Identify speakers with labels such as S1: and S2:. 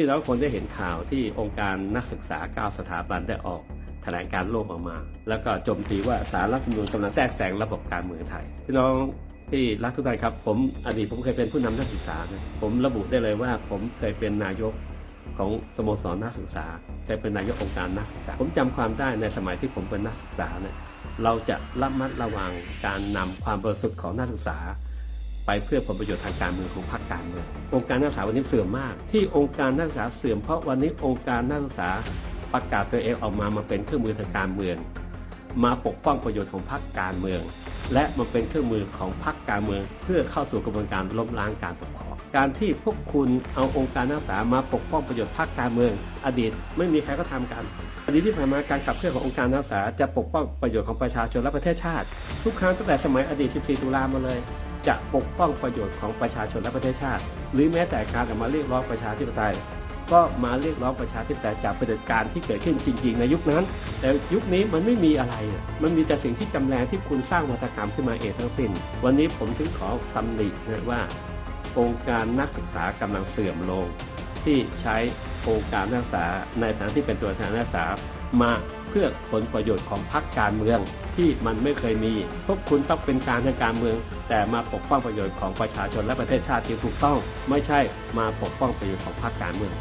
S1: พี่น้องคนได้เห็นข่าวที่องค์การนักศึกษา 9 สถาบันได้ออกแถลงการโลกออกมา แล้วก็โจมตีว่าสารรัฐธรรมนูญกำลังแทรกแซงระบบการเมืองไทย พี่น้องที่รักทุกท่านครับ ผมอดีตผมเคยเป็นผู้นำนักศึกษานะผมระบุได้เลยว่า ผมเคยเป็นนายกของสโมสรนักศึกษาเคยเป็นนายกองค์การนักศึกษา ผมจำความได้ในสมัยที่ผมเป็นนักศึกษาเนี่ยเราจะระมัดระวังการนำความบริสุทธิ์ของนักศึกษา ไปเพื่อผลประโยชน์ทางการเมืองของพรรคการเมืององค์การนักศึกษาวันนี้เสื่อมมาก ที่องค์การนักศึกษาเสื่อมเพราะวันนี้องค์การนักศึกษาประกาศตัวเองออกมามาเป็นเครื่องมือทางการเมือง มาปกป้องประโยชน์ของพรรคการเมือง และมาเป็นเครื่องมือของพรรคการเมือง เพื่อเข้าสู่กระบวนการล้มล้างการปกครองการที่พวกคุณเอาองค์การนักศึกษามาปกป้องประโยชน์พรรคการเมือง อดีตไม่มีใครก็ทำกันอดีตที่ผ่านมาการขับเคลื่อนขององค์การนักศึกษาจะปกป้องประโยชน์ของประชาชนและประเทศชาติ ทุกครั้งตั้งแต่สมัยอดีต 14 ตุลามาเลย จะปกป้องประโยชน์ของประชาชนและประเทศชาติ หรือแม้แต่การออกมาเรียกร้องประชาธิปไตย ก็มาเรียกร้องประชาธิปไตยจากเผด็จการที่เกิดขึ้นจริง ๆ ในยุคนั้น แต่ยุคนี้มันไม่มีอะไร มันมีแต่สิ่งที่จำแรงที่คุณสร้างวัฒกรรมขึ้นมาเองทั้งสิ้น วันนี้ผมถึงขอตำหนินะว่าองค์การนักศึกษากำลังเสื่อมลง ที่ใช้องค์การนักศึกษาในฐานะที่เป็นตัวแทนนักศึกษา มาเพื่อผลประโยชน์ของพรรคการเมือง ที่มันไม่เคยมี พวกคุณต้องเป็นการทางการเมือง แต่มาปกป้องประโยชน์ของประชาชนและประเทศชาติที่ถูกต้อง ไม่ใช่มาปกป้องประโยชน์ของพรรคการเมือง